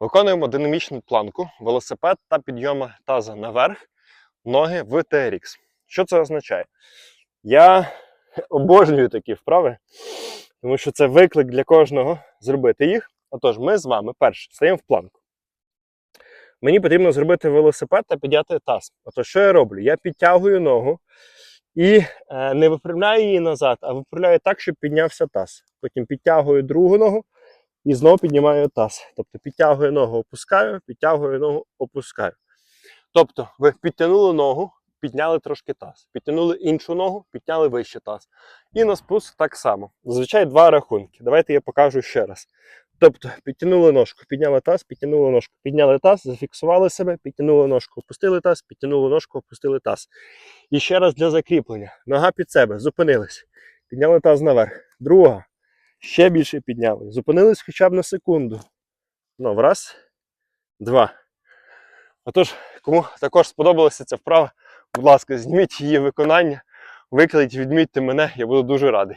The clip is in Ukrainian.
Виконуємо динамічну планку, велосипед та підйома таза наверх, ноги в TRX. Що це означає? Я обожнюю такі вправи, тому що це виклик для кожного зробити їх. Отож, ми з вами перше стаємо в планку. Мені потрібно зробити велосипед та підняти таз. Отож, що я роблю? Я підтягую ногу і е, не виправляю її назад, а виправляю так, щоб піднявся таз. Потім підтягую другу ногу і знову піднімаю таз. Тобто підтягую ногу, опускаю, підтягую ногу, опускаю. Тобто, ви підтягнули ногу, підняли трошки таз. Підтягнули іншу ногу, підняли вище таз. І на спуск так само. Зазвичай два рахунки. Давайте я покажу ще раз. Тобто, підтягнули ножку, підняли таз, підтягнули ножку, підняли таз, зафіксували себе, підтягнули ножку, опустили таз, підтягнули ножку, опустили таз. І ще раз для закріплення. Нога під себе, зупинились. Підняли таз наверх. Друга. Ще більше підняли. Зупинились хоча б на секунду. Ну, раз, два. Отож, кому також сподобалася ця вправа, будь ласка, зніміть її виконання, викліть, відмітьте мене, я буду дуже радий.